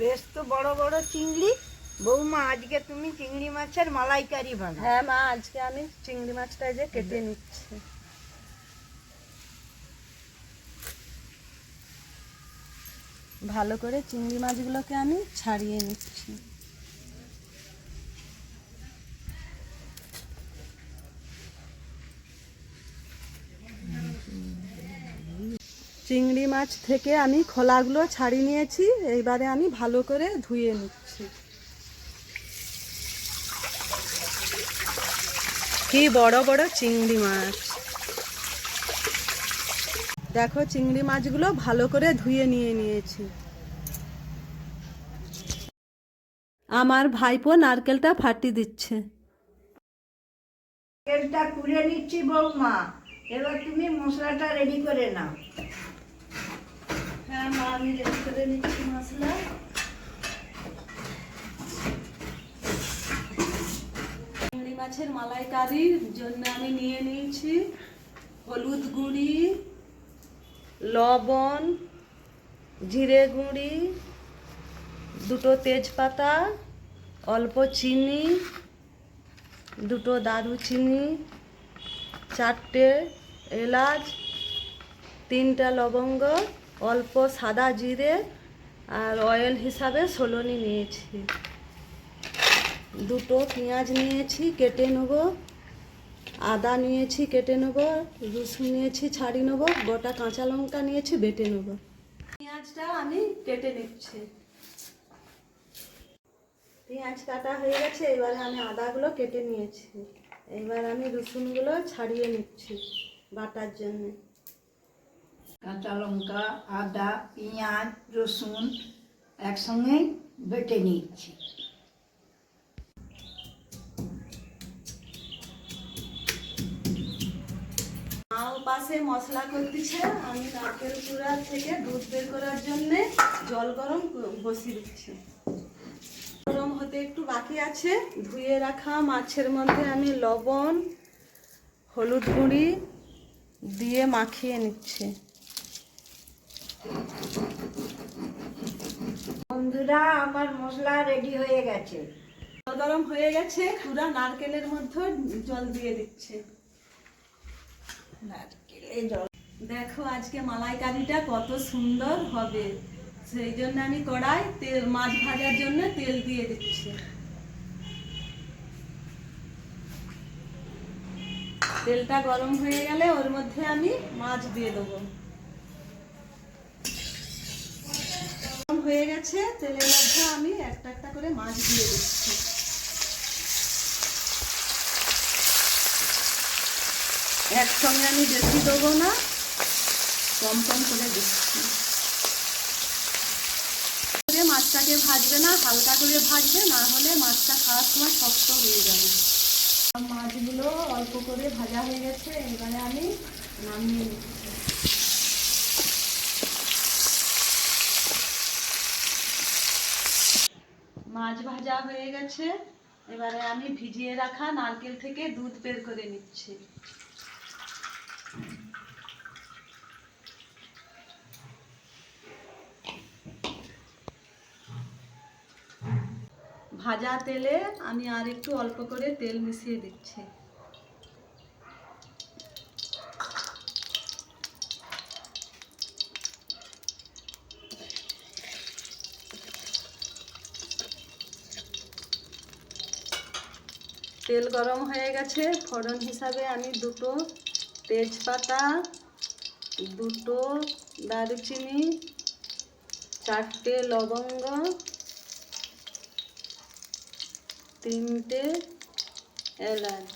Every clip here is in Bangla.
বেশ তো বড় বড় চিংড়ি। বৌমা আজকে তুমি চিংড়ি মাছের মালাইকারি বানাও। হ্যাঁ মা আজকে আমি চিংড়ি মাছটা যে কেটে নিচ্ছি। ভালো করে চিংড়ি মাছগুলোকে আমি ছাড়িয়ে নিচ্ছি। চিংড়ি মাছ থেকে আমি খোলাগুলো ছাড়িয়ে নিয়েছি, এইবারে আমি ভালো করে ধুয়ে নিচ্ছি। কি বড় বড় চিংড়ি মাছ। দেখো, চিংড়ি মাছগুলো ভালো করে ধুয়ে নিয়ে নিয়েছি। আমার ভাইপো নারকেলটা ফাটি দিচ্ছে। তেলটা কুড়ে নিচ্ছি বৌমা, এবার তুমি মশলাটা রেডি করে নাও। আমি রেডি করে নিচ্ছি মশলা। চিংড়ি মাছের মালাইকারির জন্য আমি নিয়ে নিয়েছি হলুদ গুঁড়ি, লবণ, জিরে গুঁড়ি, দুটো তেজপাতা, অল্প চিনি, দুটো দারুচিনি, চারটে এলাচ, তিনটা লবঙ্গ অল্প সাদা জিরে আর অয়েল হিসাবে সলনি নিয়েছি। দুটো পেঁয়াজ নিয়েছি, কেটে নেব। আদা নিয়েছি, কেটে নেব। রসুন নিয়েছি, ছাড়ি নেব। গোটা কাঁচা লঙ্কা নিয়েছি, বেটে নেব। পেঁয়াজটা আমি কেটে নিচ্ছি। পেঁয়াজ কাটা হয়ে গেছে, এবারে আমি আদাগুলো কেটে নিয়েছি। এবার আমি রসুনগুলো ছাড়িয়ে নিচ্ছি বাটার জন্য। কাঁচা লঙ্কা, আদা, পেঁয়াজ, রসুন একসঙ্গে বেটে নিচ্ছি। পাশে মশলা করতেছে, আমি নারকেল কুড়া থেকে দুধ বের করার জন্য জল গরম বসিয়ে দিচ্ছি। গরম হতে একটু বাকি আছে, ধুয়ে রাখা মাছের মধ্যে আমি লবণ, হলুদ গুঁড়ি দিয়ে মাখিয়ে নিচ্ছি। বন্ধুরা, আমার মশলা রেডি হয়ে গেছে। গরম হয়ে গেছে পুরা নারকেলের মধ্যে জল দিয়ে দিচ্ছে। নারকেলে জল। দেখো আজকে মালাইকারিটা কত সুন্দর হবে। সেই জন্য আমি কড়াই তেল, মাছ ভাজার জন্য তেল দিয়ে দিচ্ছি। তেলটা গরম হয়ে গেলে ওর মধ্যে আমি মাছ দিয়ে দেবো। হয়ে গেছে, তেলের মধ্যে আমি একটা একটা করে মাছ দিয়ে দিচ্ছি। একসঙ্গে আমি বেশি দেবো না, কম কম করে দিচ্ছি। মাছটাকে ভাজবে না, হালকা করে ভাজবে, না হলে মাছটা খাওয়ার সময় শক্ত হয়ে যাবে। মাছগুলো অল্প করে ভাজা হয়ে গেছে, এবারে আমি নামিয়ে নিচ্ছি। মাছ ভাজা হয়ে গেছে। এবারে আমি ভিজিয়ে রাখা নারকেল থেকে দুধ বের করে নিচ্ছি। ভাজা তেলে আমি আর একটু অল্প করে তেল মিশিয়ে দিচ্ছি। তেল গরম হয়ে গেছে। ফোড়ন হিসাবে আমি দুটো তেজপাতা, দুটো দারুচিনি, চারটে লবঙ্গ, তিনটে এলাচ,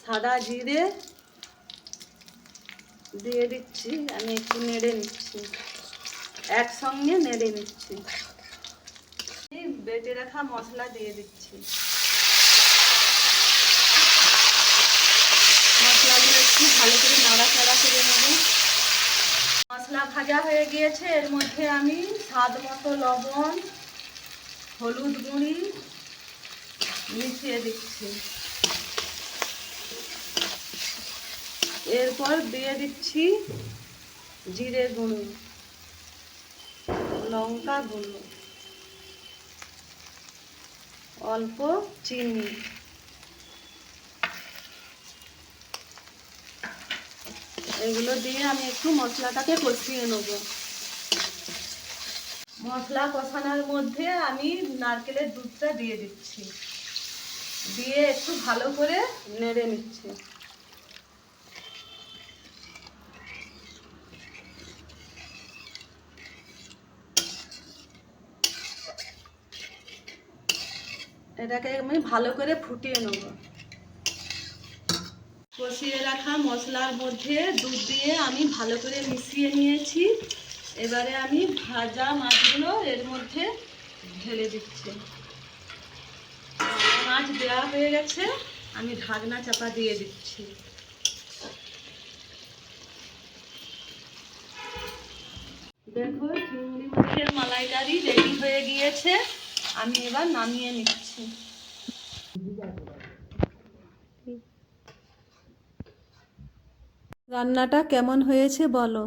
সাদা জিরে দিয়ে দিচ্ছি। আমি একটু নেড়ে নিচ্ছি। একসঙ্গে নেড়ে নিচ্ছি। বেটে রাখা মশলা দিয়ে দিচ্ছি। মশলাগুলো একটু ভালো করে নাড়াচাড়া করে নেব। মশলা ভাজা হয়ে গিয়েছে, এর মধ্যে আমি স্বাদ মতো লবণ, হলুদ গুঁড়ি মিশিয়ে দিচ্ছি। এরপর দিয়ে দিচ্ছি জিরে গুঁড়ো, লঙ্কা গুঁড়ো। অল্প চিনি। এগুলো দিয়ে আমি একটু মশলাটাকে কষিয়ে নেব। মশলা কষানোর মধ্যে আমি নারকেলের দুধটা দিয়ে দিচ্ছি। দিয়ে একটু ভালো করে নেড়ে নিচ্ছি। এটাকে আমি ভালো করে ফুটিয়ে নেব। কষিয়ে রাখা মশলার মধ্যে দুধ দিয়ে আমি ভালো করে মিশিয়ে নিয়েছি। এবারে আমি ভাজা মাছগুলো এর মধ্যে ঢেলে দিচ্ছি। মাছ দেওয়া হয়ে গেছে, আমি ঢাকনা চাপা দিয়ে দিচ্ছি। দেখো, চিংড়ি মাছের মালাইকারি রেডি হয়ে গিয়েছে। আমি এবার নামিয়ে নিচ্ছি। রান্নাটা কেমন হয়েছে বলো?